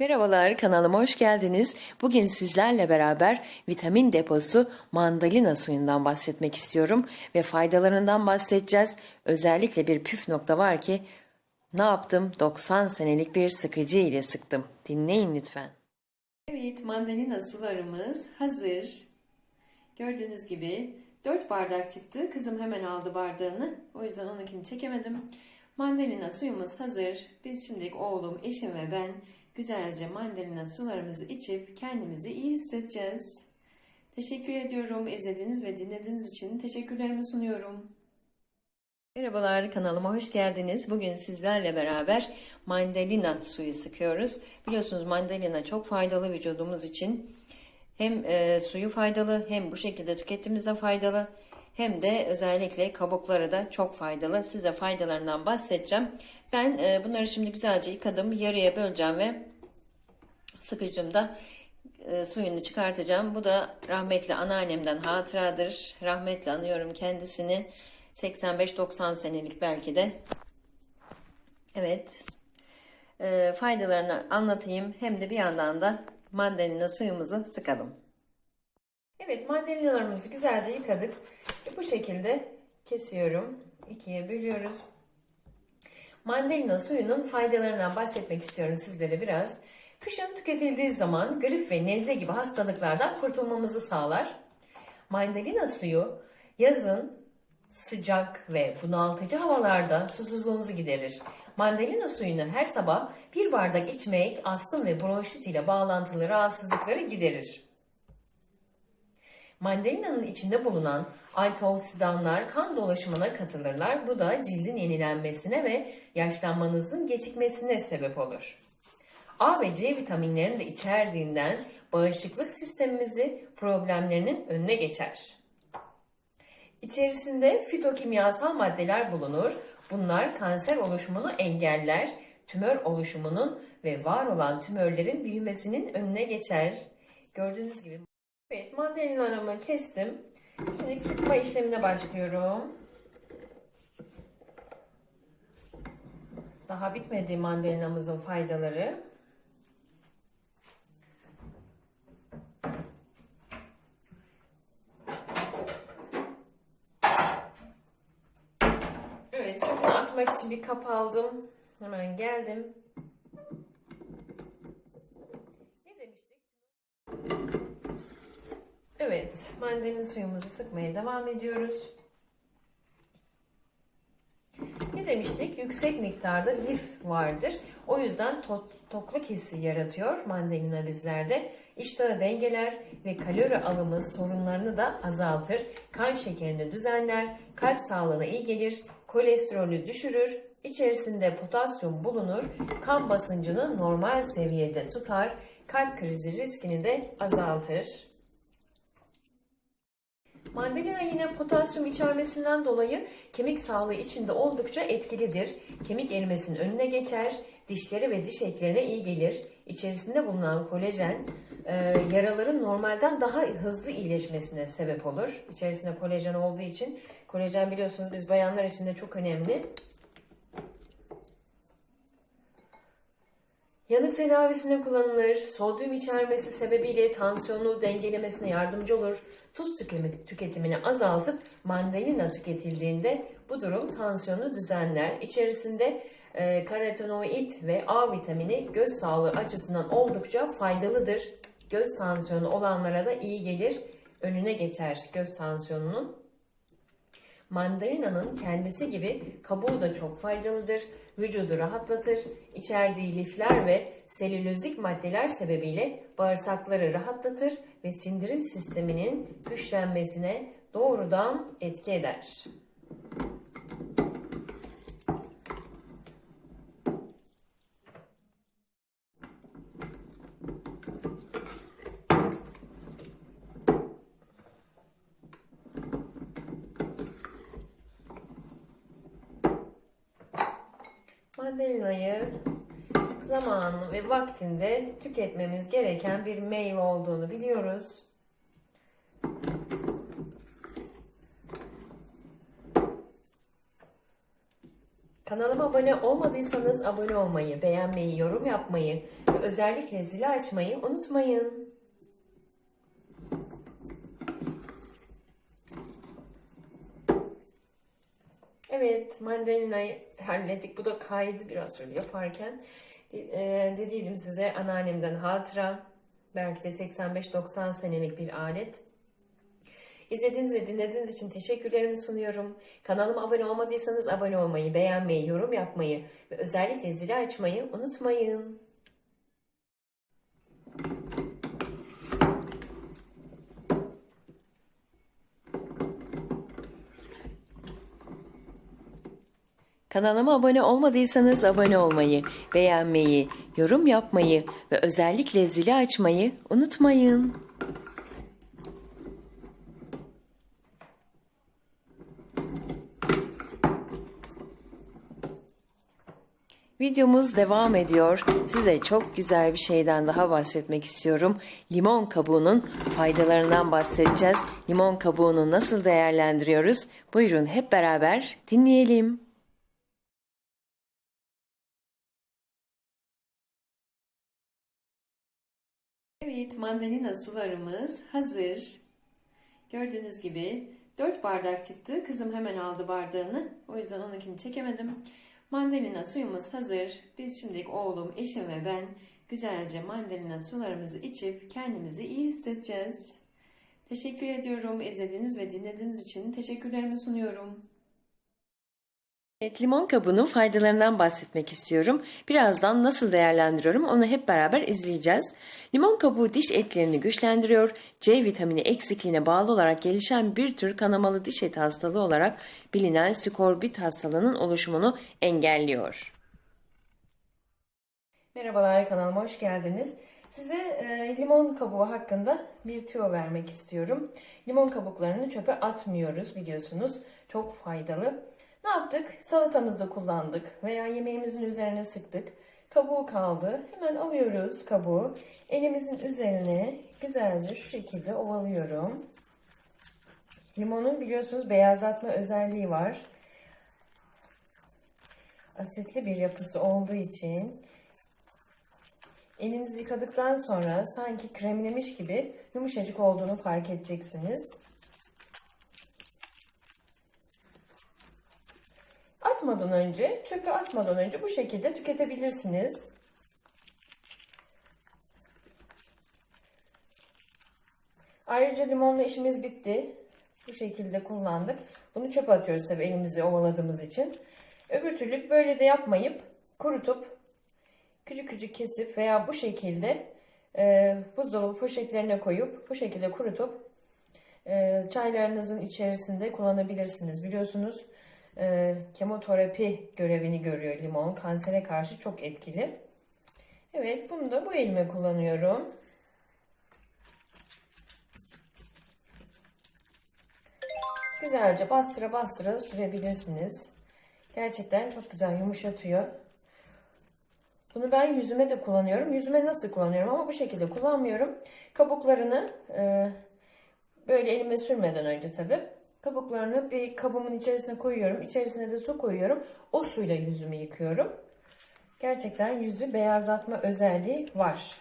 Merhabalar kanalıma hoş geldiniz. Bugün sizlerle beraber vitamin deposu mandalina suyundan bahsetmek istiyorum ve faydalarından bahsedeceğiz. Özellikle bir püf nokta var ki ne yaptım? 90 senelik bir sıkıcı ile sıktım. Dinleyin lütfen. Evet mandalina sularımız hazır. Gördüğünüz gibi 4 bardak çıktı. Kızım hemen aldı bardağını. O yüzden onunkini çekemedim. Mandalina suyumuz hazır. Biz şimdi oğlum, eşim ve ben güzelce mandalina sularımızı içip kendimizi iyi hissedeceğiz. Teşekkür ediyorum. İzlediğiniz ve dinlediğiniz için teşekkürlerimi sunuyorum. Merhabalar kanalıma hoş geldiniz. Bugün sizlerle beraber mandalina suyu sıkıyoruz. Biliyorsunuz mandalina çok faydalı vücudumuz için. Hem e, suyu faydalı hem bu şekilde tükettiğimizde faydalı hem de özellikle kabukları da çok faydalı. Size faydalarından bahsedeceğim. Ben e, bunları şimdi güzelce yıkadım. Yarıya böleceğim ve sıkıcımda e, suyunu çıkartacağım. Bu da rahmetli anneannemden hatıradır. Rahmetli anıyorum kendisini. 85-90 senelik belki de. Evet. E, faydalarını anlatayım. Hem de bir yandan da mandalina suyumuzu sıkalım. Evet mandalinalarımızı güzelce yıkadık. Bu şekilde kesiyorum. ikiye bölüyoruz. Mandalina suyunun faydalarından bahsetmek istiyorum sizlere biraz. Kışın tüketildiği zaman grip ve nezle gibi hastalıklardan kurtulmamızı sağlar. Mandalina suyu yazın sıcak ve bunaltıcı havalarda susuzluğunuzu giderir. Mandalina suyunu her sabah bir bardak içmek astım ve bronşit ile bağlantılı rahatsızlıkları giderir. Mandalina'nın içinde bulunan antioksidanlar kan dolaşımına katılırlar. Bu da cildin yenilenmesine ve yaşlanmanızın gecikmesine sebep olur. A ve C vitaminlerini de içerdiğinden bağışıklık sistemimizi problemlerinin önüne geçer. İçerisinde fitokimyasal maddeler bulunur. Bunlar kanser oluşumunu engeller, tümör oluşumunun ve var olan tümörlerin büyümesinin önüne geçer. Gördüğünüz gibi. Evet, mandalinalarımı kestim. Şimdi sıkma işlemine başlıyorum. Daha bitmedi mandalinamızın faydaları. Evet, atmak için bir kap aldım. Hemen geldim. Ne demiştik? Evet, mandalina suyumuzu sıkmaya devam ediyoruz. Ne demiştik? Yüksek miktarda lif vardır. O yüzden to- tokluk hissi yaratıyor mandalina bizlerde. İştahı dengeler ve kalori alımı sorunlarını da azaltır. Kan şekerini düzenler, kalp sağlığına iyi gelir, kolesterolü düşürür, içerisinde potasyum bulunur, kan basıncını normal seviyede tutar, kalp krizi riskini de azaltır. Mandalina yine potasyum içermesinden dolayı kemik sağlığı için de oldukça etkilidir. Kemik erimesinin önüne geçer, dişleri ve diş etlerine iyi gelir. İçerisinde bulunan kolajen e, yaraların normalden daha hızlı iyileşmesine sebep olur. İçerisinde kolajen olduğu için kolajen biliyorsunuz biz bayanlar için de çok önemli. Yanık tedavisine kullanılır. Sodyum içermesi sebebiyle tansiyonu dengelemesine yardımcı olur. Tuz tüketimi- tüketimini azaltıp mandalina tüketildiğinde bu durum tansiyonu düzenler. İçerisinde e, karotenoid ve A vitamini göz sağlığı açısından oldukça faydalıdır. Göz tansiyonu olanlara da iyi gelir. Önüne geçer göz tansiyonunun. Mandalina'nın kendisi gibi kabuğu da çok faydalıdır. Vücudu rahatlatır. İçerdiği lifler ve selülozik maddeler sebebiyle bağırsakları rahatlatır ve sindirim sisteminin güçlenmesine doğrudan etki eder. Mandalinayı zamanlı ve vaktinde tüketmemiz gereken bir meyve olduğunu biliyoruz. Kanalıma abone olmadıysanız abone olmayı, beğenmeyi, yorum yapmayı ve özellikle zili açmayı unutmayın. Evet, mandalinayı hallettik. Bu da kaydı biraz şöyle yaparken. Ee, dediydim size anneannemden hatıra. Belki de 85-90 senelik bir alet. İzlediğiniz ve dinlediğiniz için teşekkürlerimi sunuyorum. Kanalıma abone olmadıysanız abone olmayı, beğenmeyi, yorum yapmayı ve özellikle zili açmayı unutmayın. Kanalıma abone olmadıysanız abone olmayı, beğenmeyi, yorum yapmayı ve özellikle zili açmayı unutmayın. Videomuz devam ediyor. Size çok güzel bir şeyden daha bahsetmek istiyorum. Limon kabuğunun faydalarından bahsedeceğiz. Limon kabuğunu nasıl değerlendiriyoruz? Buyurun hep beraber dinleyelim. Evet, mandalina sularımız hazır. Gördüğünüz gibi 4 bardak çıktı. Kızım hemen aldı bardağını. O yüzden onunkini çekemedim. Mandalina suyumuz hazır. Biz şimdi oğlum, eşim ve ben güzelce mandalina sularımızı içip kendimizi iyi hissedeceğiz. Teşekkür ediyorum. İzlediğiniz ve dinlediğiniz için teşekkürlerimi sunuyorum. Evet, limon kabuğunun faydalarından bahsetmek istiyorum. Birazdan nasıl değerlendiriyorum onu hep beraber izleyeceğiz. Limon kabuğu diş etlerini güçlendiriyor. C vitamini eksikliğine bağlı olarak gelişen bir tür kanamalı diş eti hastalığı olarak bilinen skorbut hastalığının oluşumunu engelliyor. Merhabalar kanalıma hoş geldiniz. Size e, limon kabuğu hakkında bir tüyo vermek istiyorum. Limon kabuklarını çöpe atmıyoruz biliyorsunuz. Çok faydalı. Ne yaptık? Salatamızda kullandık veya yemeğimizin üzerine sıktık. Kabuğu kaldı. Hemen alıyoruz kabuğu. Elimizin üzerine güzelce şu şekilde ovalıyorum. Limonun biliyorsunuz beyazlatma özelliği var. Asitli bir yapısı olduğu için elinizi yıkadıktan sonra sanki kremlemiş gibi yumuşacık olduğunu fark edeceksiniz. Atmadan önce, çöpe atmadan önce bu şekilde tüketebilirsiniz. Ayrıca limonla işimiz bitti. Bu şekilde kullandık. Bunu çöpe atıyoruz tabii elimizi ovaladığımız için. Öbür türlü böyle de yapmayıp kurutup küçük küçük kesip veya bu şekilde e, buzdolabı poşetlerine koyup bu şekilde kurutup e, çaylarınızın içerisinde kullanabilirsiniz. Biliyorsunuz e, kemoterapi görevini görüyor limon. Kansere karşı çok etkili. Evet bunu da bu elime kullanıyorum. Güzelce bastıra bastıra sürebilirsiniz. Gerçekten çok güzel yumuşatıyor. Bunu ben yüzüme de kullanıyorum. Yüzüme nasıl kullanıyorum ama bu şekilde kullanmıyorum. Kabuklarını e, böyle elime sürmeden önce tabii Kabuklarını bir kabımın içerisine koyuyorum. İçerisine de su koyuyorum. O suyla yüzümü yıkıyorum. Gerçekten yüzü beyazlatma özelliği var.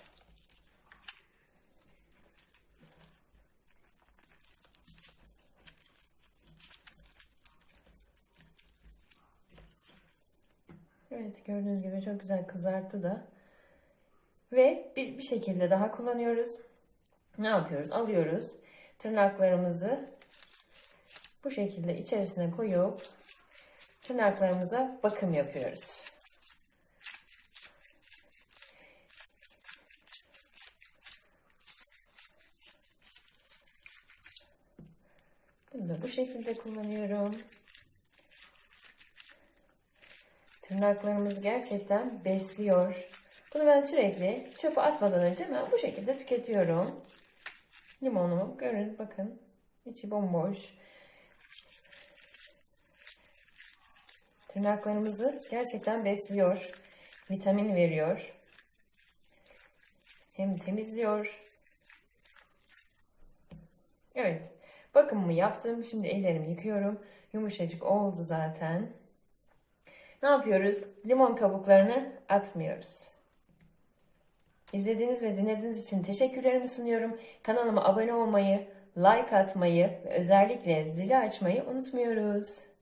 Evet gördüğünüz gibi çok güzel kızarttı da. Ve bir, bir şekilde daha kullanıyoruz. Ne yapıyoruz? Alıyoruz tırnaklarımızı bu şekilde içerisine koyup tırnaklarımıza bakım yapıyoruz. Bunu da bu şekilde kullanıyorum. Tırnaklarımız gerçekten besliyor. Bunu ben sürekli çöpe atmadan önce ben bu şekilde tüketiyorum. Limonumu görün bakın. içi bomboş. Tırnaklarımızı gerçekten besliyor. Vitamin veriyor. Hem temizliyor. Evet. Bakımımı yaptım. Şimdi ellerimi yıkıyorum. Yumuşacık oldu zaten. Ne yapıyoruz? Limon kabuklarını atmıyoruz. İzlediğiniz ve dinlediğiniz için teşekkürlerimi sunuyorum. Kanalıma abone olmayı, like atmayı ve özellikle zili açmayı unutmuyoruz.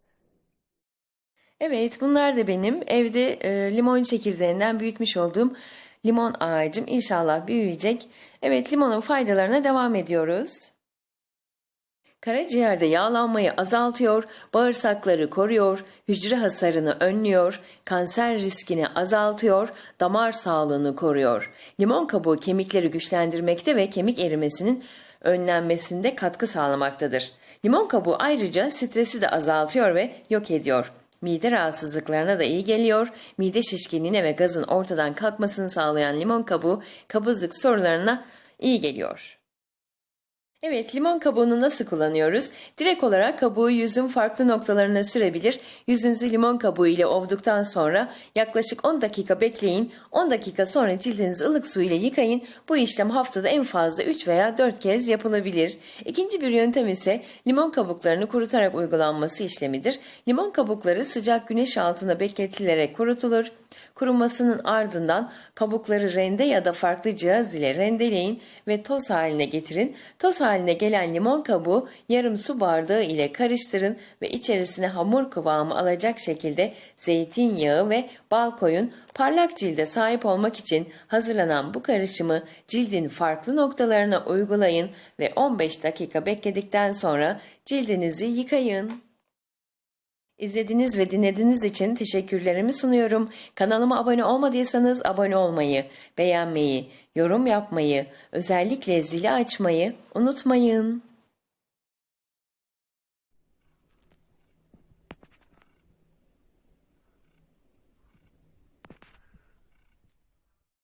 Evet, bunlar da benim evde e, limon çekirdeğinden büyütmüş olduğum limon ağacım. İnşallah büyüyecek. Evet, limonun faydalarına devam ediyoruz. Karaciğerde yağlanmayı azaltıyor, bağırsakları koruyor, hücre hasarını önlüyor, kanser riskini azaltıyor, damar sağlığını koruyor. Limon kabuğu kemikleri güçlendirmekte ve kemik erimesinin önlenmesinde katkı sağlamaktadır. Limon kabuğu ayrıca stresi de azaltıyor ve yok ediyor. Mide rahatsızlıklarına da iyi geliyor. Mide şişkinliğine ve gazın ortadan kalkmasını sağlayan limon kabuğu kabızlık sorularına iyi geliyor. Evet, limon kabuğunu nasıl kullanıyoruz? Direkt olarak kabuğu yüzün farklı noktalarına sürebilir. Yüzünüzü limon kabuğu ile ovduktan sonra yaklaşık 10 dakika bekleyin. 10 dakika sonra cildinizi ılık su ile yıkayın. Bu işlem haftada en fazla 3 veya 4 kez yapılabilir. İkinci bir yöntem ise limon kabuklarını kurutarak uygulanması işlemidir. Limon kabukları sıcak güneş altında bekletilerek kurutulur. Kurumasının ardından kabukları rende ya da farklı cihaz ile rendeleyin ve toz haline getirin. Toz haline gelen limon kabuğu yarım su bardağı ile karıştırın ve içerisine hamur kıvamı alacak şekilde zeytinyağı ve bal koyun. Parlak cilde sahip olmak için hazırlanan bu karışımı cildin farklı noktalarına uygulayın ve 15 dakika bekledikten sonra cildinizi yıkayın. İzlediğiniz ve dinlediğiniz için teşekkürlerimi sunuyorum. Kanalıma abone olmadıysanız abone olmayı, beğenmeyi, yorum yapmayı, özellikle zili açmayı unutmayın.